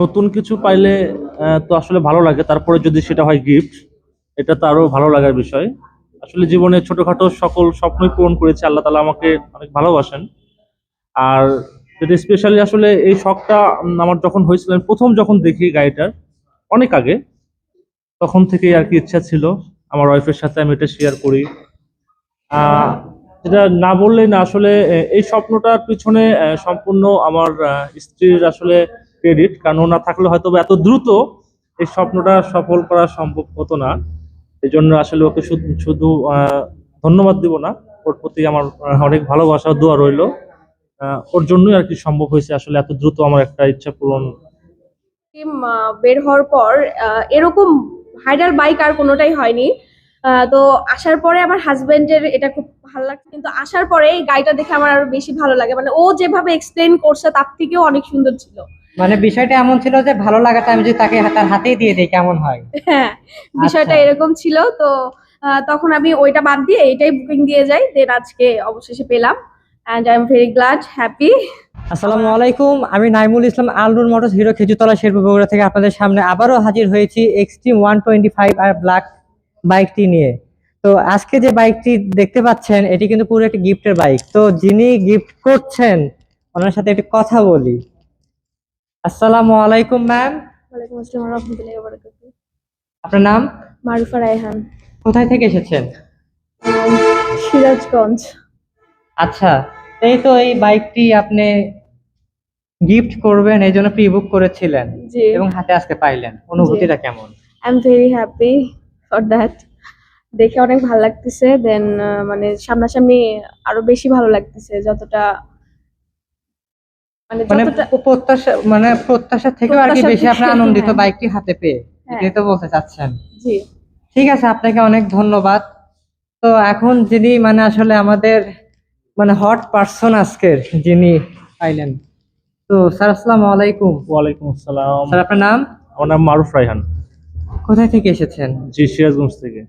নতুন কিছু পাইলে তো আসলে ভালো লাগে। তারপরে যদি সেটা হয় গিফট এটা তো আরও ভালো লাগার বিষয়। আসলে জীবনে ছোটখাটো সকল স্বপ্নই পূরণ করেছে। আল্লাহ তালা আমাকে অনেক ভালোবাসেন। আর যেটা স্পেশালি আসলে এই শখটা আমার যখন হয়েছিল, আমি প্রথম যখন দেখি গাড়িটার, অনেক আগে, তখন থেকেই আর কি ইচ্ছা ছিল আমার ওয়াইফের সাথে আমি এটা শেয়ার করি। যেটা না বললেই না, আসলে এই স্বপ্নটার পিছনে সম্পূর্ণ আমার স্ত্রীর আসলে ক্রেডিট কারণ ও না থাকলে হয়তো এত দ্রুত এই স্বপ্নটা সফল করা সম্ভব হতো না। এই জন্য আসলে ওকে শুধু ধন্যবাদ দিব না। ওর প্রতি আমার অনেক ভালোবাসা, দোয়া রইল। ওর জন্যই আর কি সম্ভব হয়েছে আসলে এত দ্রুত আমার একটা ইচ্ছা পূরণ। বের হওয়ার পর এরকম ভাইরাল বাইক আর কোনোটাই হয়নি। তো আসার পরে আমার হাজবেন্ডের এটা খুব ভালো লাগছে। কিন্তু আসার পরে গাড়িটা দেখে আমার আরও বেশি ভালো লাগে। মানে ও যেভাবে এক্সপ্লেন করছে, তার থেকেও অনেক সুন্দর ছিল। মানে বিষয়টা এমন ছিল যে ভালো লাগাটা আমি যদি তাকে তার হাতেই দিয়ে দিই কেমন হয়? হ্যাঁ বিষয়টা আচ্ছা। এরকম ছিল। তো তখন আমি ওইটা বাদ দিয়ে এটাই বুকিং দিয়ে যাই। দেন আজকে অবশেষে পেলাম। And I am very glad happy আসসালামু আলাইকুম। আমি নাইমুল ইসলাম আলনুর মোটরস হিরো খেজুতলা শেরপুর বগুড়া থেকে আপনাদের সামনে আবারও হাজির হয়েছি এক্সট্রিম ওয়ান টোয়েন্টি ফাইভ আর ব্ল্যাক বাইকটি নিয়ে। তো আজকে যে বাইকটি দেখতে পাচ্ছেন এটি কিন্তু পুরো একটি গিফটের বাইক তো যিনি গিফট করছেন ওনার সাথে একটু কথা বলি। আসসালামু আলাইকুম ম্যাম ওয়ালাইকুম আসসালাম রহমতুল্লাহি ওয়া বারাকাতুহু। আপনার নাম? মারুফা রায়হান। কোথায় থেকে এসেছেন? সিরাজগঞ্জ। আচ্ছা এই তো এই বাইকটি আপনি গিফট করবেন এই জন্য প্রি বুক করেছিলেন জি। এবং হাতে আজকে পাইলেন। অনুভূতিটা কেমন? I am very happy for that দেখে অনেক ভালো লাগতেছে দেন মানে সামনাসামনি আরও বেশি ভালো লাগতেছে যতটা মানে মানে প্রত্যাশা মানে প্রত্যাশা থেকেও আর কি বেশি আপনার আনন্দিত হ্যাঁ। বাইকটি হাতে পেয়ে হ্যাঁ। এটাই তো বলতে চাচ্ছেন। জি। ঠিক আছে আপনাকে অনেক ধন্যবাদ। তো এখন যিনি মানে আসলে আমাদের মানে হট পার্সন আজকের যিনি পাইলেন। তো স্যার আসসালামু আলাইকুম। ওয়ালাইকুম আসসালাম। স্যার আপনার নাম? আমার নাম মারুফ রায়হান। কোথায় থেকে এসেছেন? জি সিরাজগঞ্জ থেকে।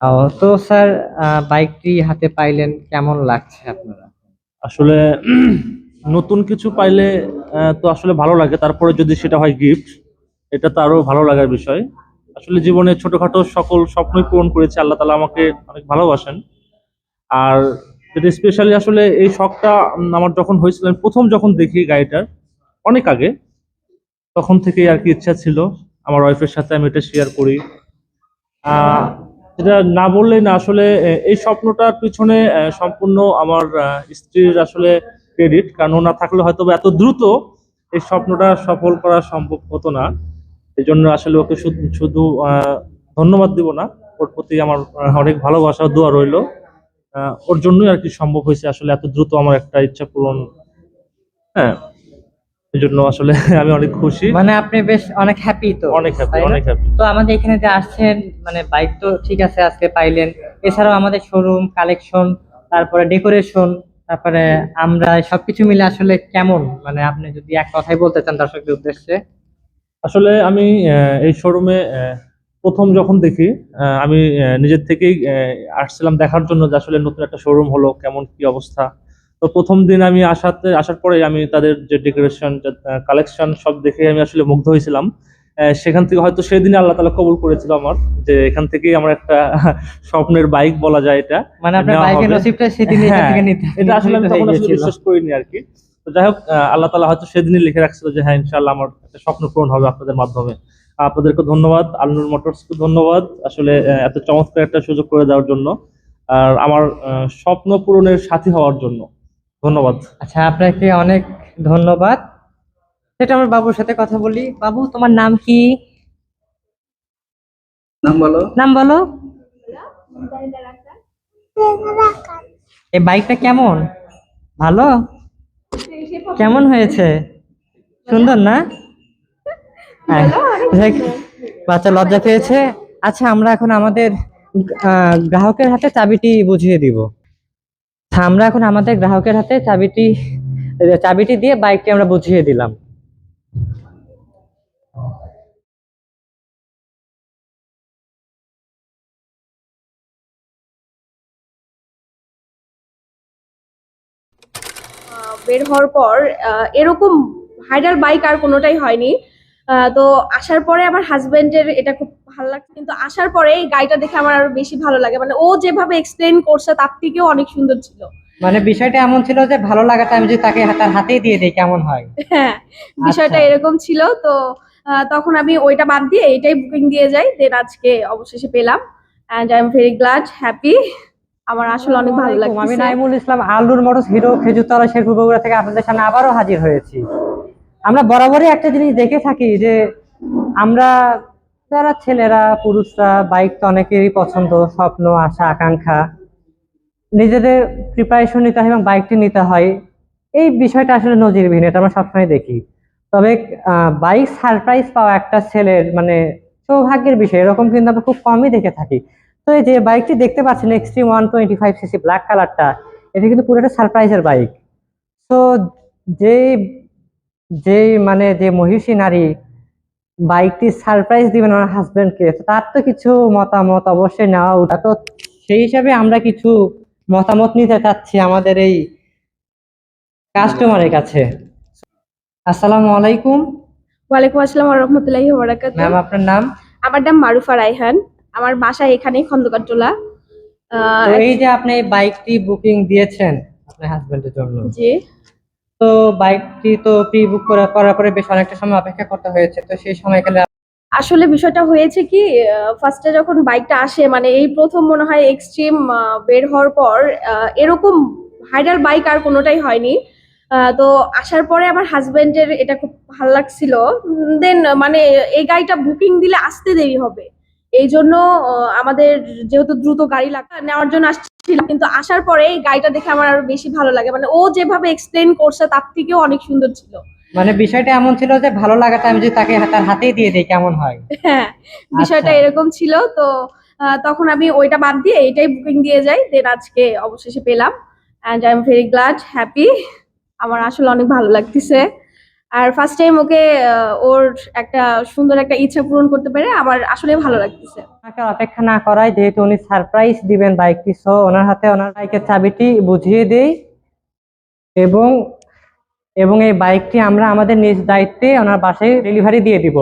ও তো স্যার আহ, বাইকটি হাতে পাইলেন কেমন লাগছে আপনারা? আসলে নতুন কিছু পাইলে তো আসলে ভালো লাগে। তারপরে যদি সেটা হয় গিফট এটা তো আরও ভালো লাগার বিষয়। আসলে জীবনে ছোটখাটো সকল স্বপ্নই পূরণ করেছে। আল্লাহ তালা আমাকে অনেক ভালোবাসেন। আর যেটা স্পেশালি আসলে এই শখটা আমার যখন হয়েছিল, আমি প্রথম যখন দেখি গাড়িটার অনেক আগে, তখন থেকেই আর কি ইচ্ছা ছিল আমার ওয়াইফের সাথে আমি এটা শেয়ার করি। যেটা না বললেই না, আসলে এই স্বপ্নটার পিছনে সম্পূর্ণ আমার স্ত্রীর আসলে ক্রেডিট কারণ ও না থাকলে হয়তো এত দ্রুত এই স্বপ্নটা সফল করা সম্ভব হতো না। এই জন্য আসলে ওকে শুধু ধন্যবাদ দিব না। ওর প্রতি আমার অনেক ভালোবাসা দোয়া রইল। ওর জন্যই আর কি সম্ভব হয়েছে আসলে এত দ্রুত আমার একটা ইচ্ছা পূরণ। হ্যাঁ এই জন্য আসলে আমি অনেক খুশি। মানে আপনি বেশ অনেক হ্যাপি তো অনেক হ্যাপি অনেক হ্যাপি তো আমাদের এখানে যে আসছেন মানে বাইক তো ঠিক আছে আজকে পাইলেন। এছাড়াও আমাদের শোরুম কালেকশন তারপরে ডেকোরেশন তারপরে আমরা সবকিছু মিলে আসলে কেমন? মানে আপনি যদি এক কথাই বলতে চান দর্শকদের উদ্দেশ্যে। আসলে আমি এই শোরুমে প্রথম যখন দেখি আমি নিজের থেকেই আসছিলাম দেখার জন্য যে আসলে নতুন একটা শোরুম হলো, কেমন কি অবস্থা। তো প্রথম দিন আমি আসাতে, আসার পরে আমি তাদের যে ডেকোরেশন কালেকশন সব দেখে আমি আসলে মুগ্ধ হয়েছিলাম। সেখান থেকে হয়তো সেদিনই আল্লাহ তালা কবুল করেছিল আমার যে এখান থেকেই আমার একটা স্বপ্নের বাইক বলা যায় এটা মানে আপনার বাইকের নসিবটা সেদিন এখান হ্যাঁ, থেকে নিতে এটা আসলে আমি তখন আসলে বিশ্বাস করিনি আর কি। তো যাই হোক আল্লাহ তালা হয়তো সেদিনই লিখে রাখছিল যে হ্যাঁ ইনশাল্লাহ আমার একটা স্বপ্ন পূরণ হবে আপনাদের মাধ্যমে। আপনাদেরকে ধন্যবাদ। আলনুর মোটরসকে ধন্যবাদ আসলে এত চমৎকার একটা সুযোগ করে দেওয়ার জন্য। আর আমার স্বপ্ন পূরণের সাথী হওয়ার জন্য। ধন্যবাদ। আচ্ছা আপনাকে অনেক ধন্যবাদ। সেটা আমার বাবুর সাথে কথা বলি। বাবু তোমার নাম কি? নাম বলো। নাম বলো। এই বাইকটা কেমন? ভালো? কেমন হয়েছে? সুন্দর না? হ্যাঁ, বাচ্চা লজ্জা পেয়েছে। আচ্ছা আমরা এখন আমাদের গ্রাহকের হাতে চাবিটি বুঝিয়ে দিব। আচ্ছা, আমরা এখন আমাদের গ্রাহকের হাতে চাবিটি চাবিটি দিয়ে বাইকটি আমরা বুঝিয়ে দিলাম। বের হওয়ার পর এরকম ভাইরাল বাইক আর কোনোটাই হয়নি। তো আসার পরে আমার হাজবেন্ডের এটা খুব ভালো লাগছে। কিন্তু আসার পরে এই গাড়িটা দেখে আমার আরও বেশি ভালো লাগে। মানে ও যেভাবে এক্সপ্লেন করছে, তার থেকেও অনেক সুন্দর ছিল। মানে বিষয়টা এমন ছিল যে ভালো লাগাটা আমি যদি তাকে তার হাতেই দিয়ে দিই কেমন হয়? হ্যাঁ বিষয়টা আচ্ছা। এরকম ছিল। তো তখন আমি ওইটা বাদ দিয়ে এটাই বুকিং দিয়ে যাই। দেন আজকে অবশেষে পেলাম। And I am very glad happy আমার আসলে অনেক ভালো আলাইকুম, আমি লাগছে নাইমুল ইসলাম আলুর মোটরস হিরো খেজুরতলা শেরপুর বগুড়া থেকে আপনাদের সামনে আবারও হাজির হয়েছি। আমরা বরাবরই একটা জিনিস দেখে থাকি যে আমরা যারা ছেলেরা পুরুষরা বাইক তো অনেকেরই পছন্দ স্বপ্ন আশা আকাঙ্ক্ষা। নিজেদের প্রিপারেশন নিতে হয় এবং বাইকটি নিতে হয়। এই বিষয়টা আসলে নজিরবিহীন, এটা আমরা সবসময় দেখি। তবে বাইক সারপ্রাইজ পাওয়া একটা ছেলের মানে সৌভাগ্যের বিষয়, এরকম কিন্তু আমরা খুব কমই দেখে থাকি। তো এই যে বাইকটি দেখতে পাচ্ছেন extreme one twenty five CC black কালারটা এটা কিন্তু পুরোটা সারপ্রাইজের বাইক তো যে যে মানে যে মহিষী নারী বাইকটি সারপ্রাইজ দিবেন আমার হাজব্যান্ডকে তার তো কিছু মতামত অবশ্যই নেওয়া উচিত। তো সেই হিসাবে আমরা কিছু মতামত নিতে চাচ্ছি আমাদের এই কাস্টমারের কাছে। আসসালামু আলাইকুম। ওয়ালাইকুম আসসালাম রহমতুল্লাহি ওবারাকাত ম্যাম আপনার নাম? আমার নাম মারুফা রায়হান। আমার বাসা এখানে খন্দকার টোলা এই যে আপনি বাইকটি বুকিং দিয়েছেন আপনার হাজবেন্ডের জন্য। জি। তো বাইকটি তো প্রি বুক করার পরে বেশ অনেকটা সময় অপেক্ষা করতে হয়েছে তো সেই সময়কালে আসলে বিষয়টা হয়েছে কি ফার্স্টে যখন বাইকটা আসে মানে এই প্রথম মনে হয় এক্সট্রিম বের হওয়ার পর এরকম ভাইরাল বাইক আর কোনোটাই হয়নি। তো আসার পরে আমার হাজবেন্ডের এটা খুব ভালো লাগছিল। দেন মানে এই গাড়িটা বুকিং দিলে আসতে দেরি হবে। এই জন্য আমাদের যেহেতু দ্রুত গাড়ি লাগা, নেওয়ার জন্য আসছিলাম, কিন্তু আসার পরে এই গাড়িটা দেখে আমার আরও বেশি ভালো লাগে। মানে ও যেভাবে এক্সপ্লেন করছে, তার থেকেও অনেক সুন্দর ছিল। মানে বিষয়টা এমন ছিল যে ভালো লাগাটা আমি যদি তাকে তার হাতেই দিয়ে দিই কেমন হয়? হ্যাঁ বিষয়টা আচ্ছা। এরকম ছিল তো তখন আমি ওইটা বাদ দিয়ে এটাই বুকিং দিয়ে যাই দেন আজকে অবশেষে পেলাম and I am very glad happy আমার আসলে অনেক ভালো লাগতেছে। আর ফার্স্ট টাইম ওকে ওর একটা সুন্দর একটা ইচ্ছা পূরণ করতে পেরে আমার আসলে ভালো লাগতেছে। আপনাকে অপেক্ষা না করায় যেহেতু উনি সারপ্রাইজ দিবেন বাইকটি সো ওনার হাতে ওনার বাইকের চাবিটি বুঝিয়ে দেই এবং এবং এই বাইকটি আমরা আমাদের নিজ দায়িত্বে ওনার বাসায় ডেলিভারি দিয়ে দিব।